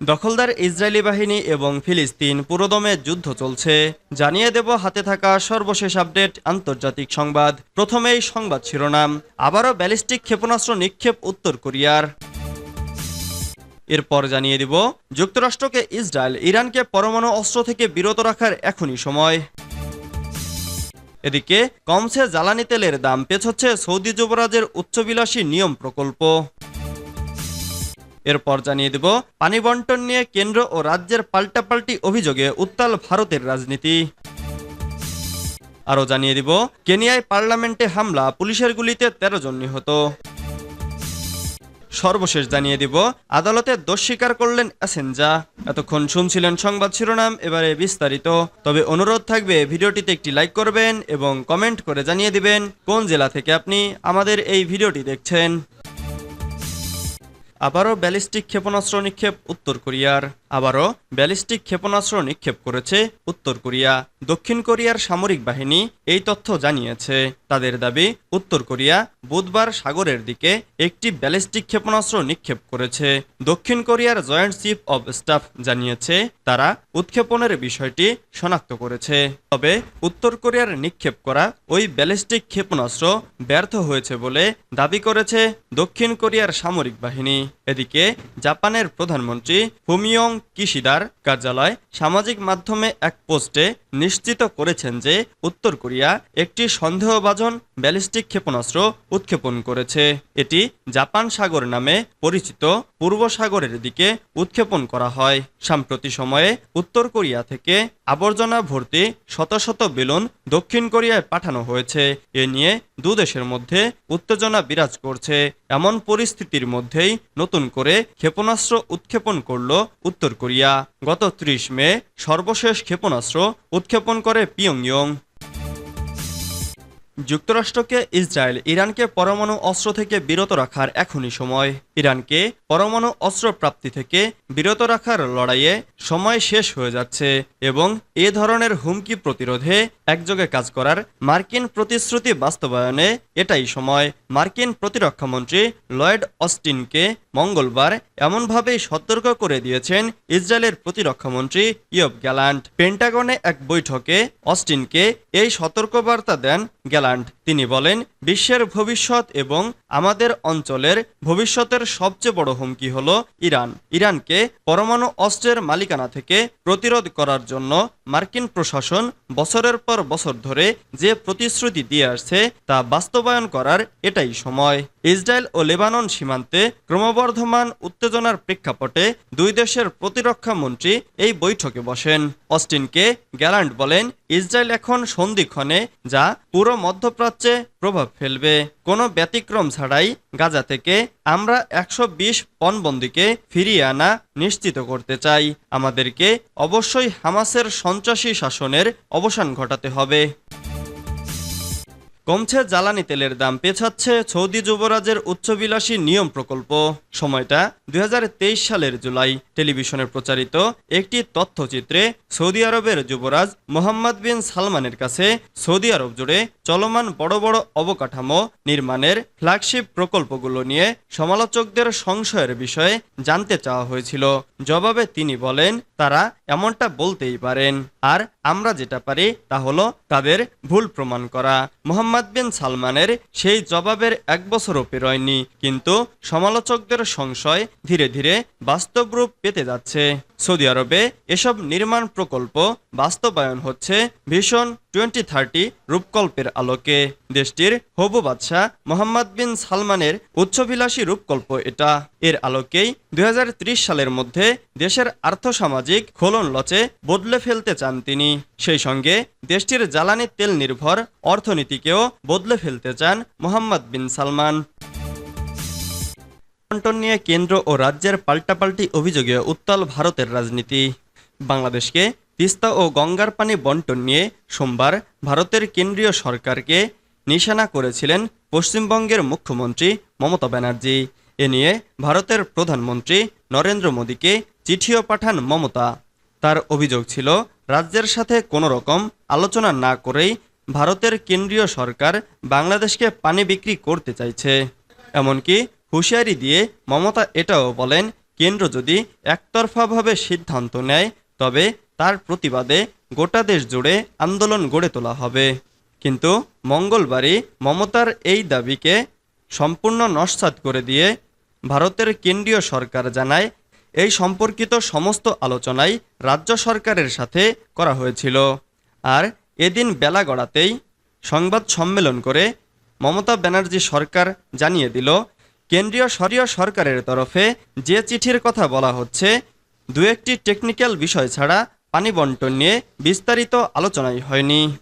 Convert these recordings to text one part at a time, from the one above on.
দখলদার ইসরায়েলি বাহিনী এবং ফিলিস্তিন পুরোদমে যুদ্ধ চলছে। জানিয়ে দেব হাতে থাকা সর্বশেষ আপডেট আন্তর্জাতিক সংবাদ। প্রথমেই সংবাদ শিরোনাম। আবারও ব্যালিস্টিক ক্ষেপণাস্ত্র নিক্ষেপ উত্তর কোরিয়ার। এরপর জানিয়ে দিব, যুক্তরাষ্ট্রকে ইসরায়েল ইরানকে পরমাণু অস্ত্র থেকে বিরত রাখার এখনই সময়। এদিকে, কমছে জ্বালানি তেলের দাম, পেছচ্ছে সৌদি যুবরাজের উচ্চবিলাসী নিয়ম প্রকল্প। এরপর জানিয়ে দেব, পানি বন্টন নিয়ে কেন্দ্র ও রাজ্যের পাল্টাপাল্টি অভিযোগে উত্তাল ভারতের রাজনীতি। আরও জানিয়ে দিব, কেনিয়ায় পার্লামেন্টে হামলা, পুলিশের গুলিতে তেরো জন নিহত। সর্বশেষ জানিয়ে দিব, আদালতে দোষ স্বীকার করলেন অ্যাসেঞ্জা এতক্ষণ শুনছিলেন সংবাদ শিরোনাম, এবারে বিস্তারিত। তবে অনুরোধ থাকবে, ভিডিওটিতে একটি লাইক করবেন এবং কমেন্ট করে জানিয়ে দিবেন কোন জেলা থেকে আপনি আমাদের এই ভিডিওটি দেখছেন। আবারও ব্যালিস্টিক ক্ষেপণাস্ত্র নিক্ষেপ উত্তর কোরিয়ার। আবারও ব্যালিস্টিক ক্ষেপণাস্ত্র নিক্ষেপ করেছে উত্তর কোরিয়া। দক্ষিণ কোরিয়ার সামরিক বাহিনী এই তথ্য জানিয়েছে। তাদের দাবি, উত্তর কোরিয়া বুধবার সাগরের দিকে একটি ব্যালিস্টিক ক্ষেপণাস্ত্র নিক্ষেপ করেছে। দক্ষিণ কোরিয়ার জয়েন্ট চিফ অব স্টাফ জানিয়েছে, তারা উৎক্ষেপণের বিষয়টি শনাক্ত করেছে। তবে উত্তর কোরিয়ার নিক্ষেপ করা ওই ব্যালিস্টিক ক্ষেপণাস্ত্র ব্যর্থ হয়েছে বলে দাবি করেছে দক্ষিণ কোরিয়ার সামরিক বাহিনী। এদিকে জাপানের প্রধানমন্ত্রী ফুমিয়ং কিশিদার কার্যালয় সামাজিক মাধ্যমে এক পোস্টে নিশ্চিত করেছেন যে উত্তর কোরিয়া একটি সন্দেহভাজন ব্যালিস্টিক ক্ষেপণাস্ত্র উৎক্ষেপণ করেছে। এটি জাপান সাগর নামে পরিচিত পূর্ব সাগরের দিকে উৎক্ষেপণ করা হয়। সাম্প্রতি সময়ে উত্তর কোরিয়া থেকে আবর্জনা ভর্তি শত শত বেলুন দক্ষিণ কোরিয়ায় পাঠানো হয়েছে। এ নিয়ে দু দেশের মধ্যে উত্তেজনা বিরাজ করছে। এমন পরিস্থিতির মধ্যেই নতুন করে ক্ষেপণাস্ত্র উৎক্ষেপণ করল উত্তর কোরিয়া। গত ত্রিশ মে সর্বশেষ ক্ষেপণাস্ত্র উৎক্ষেপণ করে পিয়ংইয়ং। যুক্তরাষ্ট্রকে ইসরায়েল ইরানকে পরমাণু অস্ত্র থেকে বিরত রাখার এখনই সময়। ইরানকে পরমাণু অস্ত্র প্রাপ্তি থেকে বিরত রাখার লড়াইয়ে সময় শেষ হয়ে যাচ্ছে এবং এ ধরনের হুমকি প্রতিরোধে একযোগে কাজ করার মার্কিন প্রতিশ্রুতি বাস্তবায়নে এটাই সময়। মার্কিন প্রতিরক্ষামন্ত্রী লয়েড অস্টিনকে মঙ্গলবার এমনভাবেই সতর্ক করে দিয়েছেন ইসরায়েলের প্রতিরক্ষামন্ত্রী ইয়ব গ্যালান্ট। পেন্টাগনে এক বৈঠকে অস্টিনকে এই সতর্কবার্তা দেন গ্যালান্ট। তিনি বলেন, বিশ্বের ভবিষ্যৎ এবং আমাদের অঞ্চলের ভবিষ্যতের সবচেয়ে বড় হুমকি হল ইরান। ইরানকে পরমাণু অস্ত্রের মালিকানা থেকে প্রতিরোধ করার জন্য মার্কিন প্রশাসন বছরের পর বছর ধরে যে প্রতিশ্রুতি দিয়ে আসছে তা বাস্তবায়ন করার এটাই সময়। ইসরায়েল ও লেবানন সীমান্তে ক্রমবর্ধমান উত্তেজনার প্রেক্ষাপটে দুই দেশের প্রতিরক্ষা মন্ত্রী এই বৈঠকে বসেন। অস্টিনকে গ্যালান্ট বলেন, ইসরায়েল এখন সন্ধিক্ষণে যা পুরো মধ্যপ্রাচ্যে প্রভাব ফেলবে। কোনো ব্যতিক্রম ছাড়াই গাজা থেকে আমরা একশো বিশ পণবন্দিকে ফিরিয়ে আনা নিশ্চিত করতে চাই। আমাদেরকে অবশ্যই হামাসের সন্ত্রাসী শাসনের অবসান ঘটাতে হবে। কমছে জ্বালানি তেলের দাম পেছাচ্ছে সৌদি যুবরাজের উচ্চবিলাসী নিয়ম প্রকল্প। সময়টা দুই হাজার তেইশ সালের জুলাই। টেলিভিশনে প্রচারিত একটি তথ্যচিত্রে সৌদি আরবের যুবরাজ মোহাম্মদ বিন সালমানের কাছে সৌদি আরব জুড়ে চলমান বড় বড় অবকাঠামো নির্মাণের ফ্ল্যাগশিপ প্রকল্পগুলো নিয়ে সমালোচকদের সংশয়ের বিষয়ে জানতে চাওয়া হয়েছিল। জবাবে তিনি বলেন তারা এমনটা বলতেই পারেন। আর আমরা যেটা পারি তা হলো তাদের ভুল প্রমাণ করা। মোহাম্মদ বিন সালমানের সেই জবাবের এক বছরও পেরোয়নি, কিন্তু সমালোচকদের সংশয় ধীরে ধীরে বাস্তব রূপ পেতে যাচ্ছে। সৌদি আরবে এসব নির্মাণ প্রকল্প বাস্তবায়ন হচ্ছে ভীষণ টোয়েন্টি থার্টি রূপকল্পের আলোকে দেশটির হবু বাদশাহ মোহাম্মদ বিন সালমানের উচ্চভিলাষী রূপকল্প এটা। এর আলোকেই দু হাজার ত্রিশ সালের মধ্যে দেশের আর্থসামাজিক খোলন লচে বদলে ফেলতে চান তিনি। সেই সঙ্গে দেশটির জ্বালানি তেল নির্ভর অর্থনীতিকেও বদলে ফেলতে চান মোহাম্মদ বিন সালমান। বন্টন নিয়ে কেন্দ্র ও রাজ্যের পাল্টাপাল্টি অভিযোগে উত্তাল ভারতের রাজনীতি। বাংলাদেশকে তিস্তা ও গঙ্গার পানি বন্টন নিয়ে সোমবার ভারতের কেন্দ্রীয় সরকারকে নিশানা করেছিলেন পশ্চিমবঙ্গের মুখ্যমন্ত্রী মমতা ব্যানার্জি। এ নিয়ে ভারতের প্রধানমন্ত্রী নরেন্দ্র মোদীকে চিঠিও পাঠান মমতা। তার অভিযোগ ছিল, রাজ্যের সাথে কোনো রকম আলোচনা না করেই ভারতের কেন্দ্রীয় সরকার বাংলাদেশকে পানি বিক্রি করতে চাইছে। এমনকি হুঁশিয়ারি দিয়ে মমতা এটাও বলেন, কেন্দ্র যদি একতরফাভাবে সিদ্ধান্ত নেয়, তবে তার প্রতিবাদে গোটা দেশ জুড়ে আন্দোলন গড়ে তোলা হবে। কিন্তু মঙ্গলবারই মমতার এই দাবিকে সম্পূর্ণ নস্যাৎ করে দিয়ে ভারতের কেন্দ্রীয় সরকার জানায়, এই সম্পর্কিত সমস্ত আলোচনাই রাজ্য সরকারের সাথে করা হয়েছিল। আর এদিন বেলা গড়াতেই সংবাদ সম্মেলন করে মমতা ব্যানার্জি সরকার জানিয়ে দিল, কেন্দ্রীয় সরীয় সরকারের তরফে যে চিঠির কথা বলা হচ্ছে দু একটি টেকনিক্যাল বিষয় ছাড়া পানি বন্টন নিয়ে বিস্তারিত আলোচনাই হয়নি।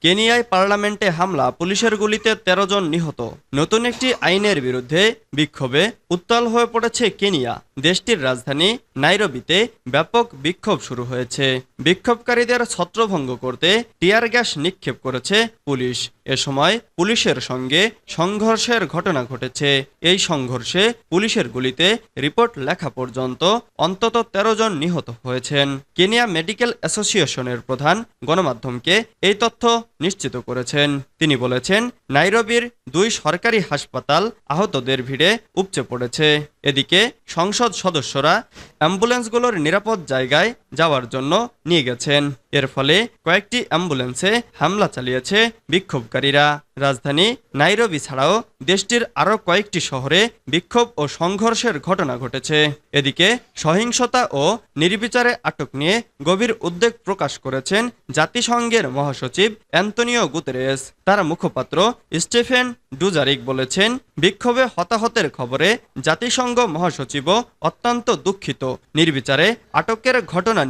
কেনিয়ায় পার্লামেন্টে হামলা, পুলিশের গুলিতে ১৩ জন নিহত। নতুন একটি আইনের বিরুদ্ধে বিক্ষোভে উত্তাল হয়ে পড়েছে কেনিয়া। দেশটির রাজধানী নাইরোবিতে ব্যাপক বিক্ষোভ শুরু হয়েছে। বিক্ষোভকারীদের ছত্রভঙ্গ করতে টিয়ার গ্যাস নিক্ষেপ করেছে পুলিশ। এ সময় পুলিশের সঙ্গে সংঘর্ষের ঘটনা ঘটেছে। এই সংঘর্ষে পুলিশের গুলিতে রিপোর্ট লেখা পর্যন্ত অন্তত ১৩ জন নিহত হয়েছেন। কেনিয়া মেডিকেল অ্যাসোসিয়েশনের প্রধান গণমাধ্যমকে এই তথ্য নিশ্চিত করেছেন। তিনি বলেছেন, নাইরবির দুই সরকারি হাসপাতাল আহতদের ভিড়ে উপচে পড়েছে। এদিকে সংসদ সদস্যরা অ্যাম্বুলেন্সগুলোর নিরাপদ জায়গায় যাওয়ার জন্য নিয়ে গেছেন। এর ফলে কয়েকটি অ্যাম্বুলেন্সে হামলা চালিয়েছে বিক্ষোভকারীরা। রাজধানী নাইরোবি ছাড়াও দেশটির আরও কয়েকটি শহরে বিক্ষোভ ও সংঘর্ষের ঘটনা ঘটেছে। এদিকে সহিংসতা ও নির্বিচারে আটক নিয়ে গভীর উদ্বেগ প্রকাশ করেছেন জাতিসংঘের মহাসচিব অ্যান্তনিও গুতেরেস। তার মুখপাত্র স্টিফেন ডুজারিক বলেছেন, বিক্ষোভে হতাহতের খবরে জাতিসংঘ মহাসচিবও অত্যন্ত দুঃখিত। নির্বিচারে আটকের ঘটনা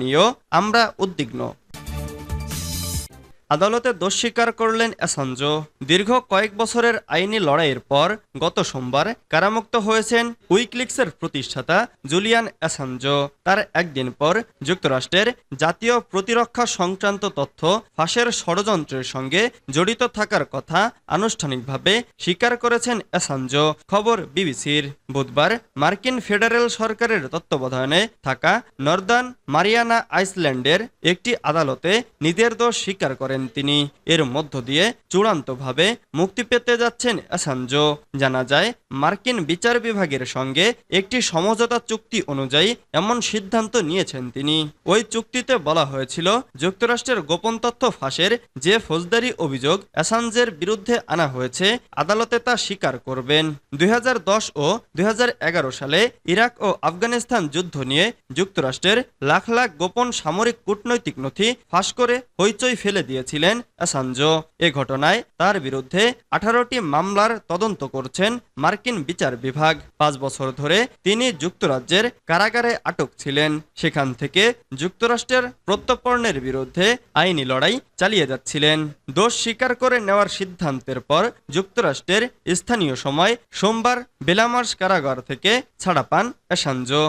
আমরা উদ্বিগ্ন। আদালতে দোষ স্বীকার করলেন অ্যাসাঞ্জো দীর্ঘ কয়েক বছরের আইনি লড়াইয়ের পর গত সোমবার কারামুক্ত হয়েছেন উইকলিক্সের প্রতিষ্ঠাতা জুলিয়ান অ্যাসাঞ্জো তার একদিন পর যুক্তরাষ্ট্রের জাতীয় প্রতিরক্ষা সংক্রান্ত তথ্য ফাঁসের ষড়যন্ত্রের সঙ্গে জড়িত থাকার কথা আনুষ্ঠানিকভাবে স্বীকার করেছেন অ্যাসাঞ্জো খবর বিবিসির। বুধবার মার্কিন ফেডারেল সরকারের তত্ত্বাবধানে থাকা নর্দার্ন মারিয়ানা আইসল্যান্ডের একটি আদালতে নিজের দোষ স্বীকার করেন তিনি। এর মধ্য দিয়ে চূড়ান্তভাবে মুক্তি পেতে যাচ্ছেন অ্যাসাঞ্জো জানা যায়, মার্কিন বিচার বিভাগের সঙ্গে একটি সমঝোতা চুক্তি অনুযায়ী এমন সিদ্ধান্ত নিয়েছেন তিনি। ওই চুক্তিতে বলা হয়েছিল, যুক্তরাষ্ট্রের গোপন তথ্য ফাঁসের যে ফৌজদারি অভিযোগ অ্যাসাঞ্জের বিরুদ্ধে আনা হয়েছে, আদালতে তা স্বীকার করবেন। দুই হাজার দশ ও দুই হাজার এগারো সালে ইরাক ও আফগানিস্তান যুদ্ধ নিয়ে যুক্তরাষ্ট্রের লাখ লাখ গোপন সামরিক কূটনৈতিক নথি ফাঁস করে হইচই ফেলে দিয়েছিলেন অ্যাসাঞ্জো এ ঘটনায় তার বিরুদ্ধে আঠারোটি মামলার তদন্ত করছেন মার্কিন বিচার বিভাগ। পাঁচ বছর ধরে তিনি যুক্তরাজ্যের কারাগারে আটক ছিলেন। সেখান থেকে যুক্তরাষ্ট্রের প্রত্যর্পণের বিরুদ্ধে আইনি লড়াই চালিয়ে যাচ্ছিলেন। দোষ স্বীকার করে নেওয়ার সিদ্ধান্তের পর যুক্তরাষ্ট্রের স্থানীয় সময় সোমবার বেলামার্স কারাগার থেকে ছাড়া পান অ্যাসাঞ্জো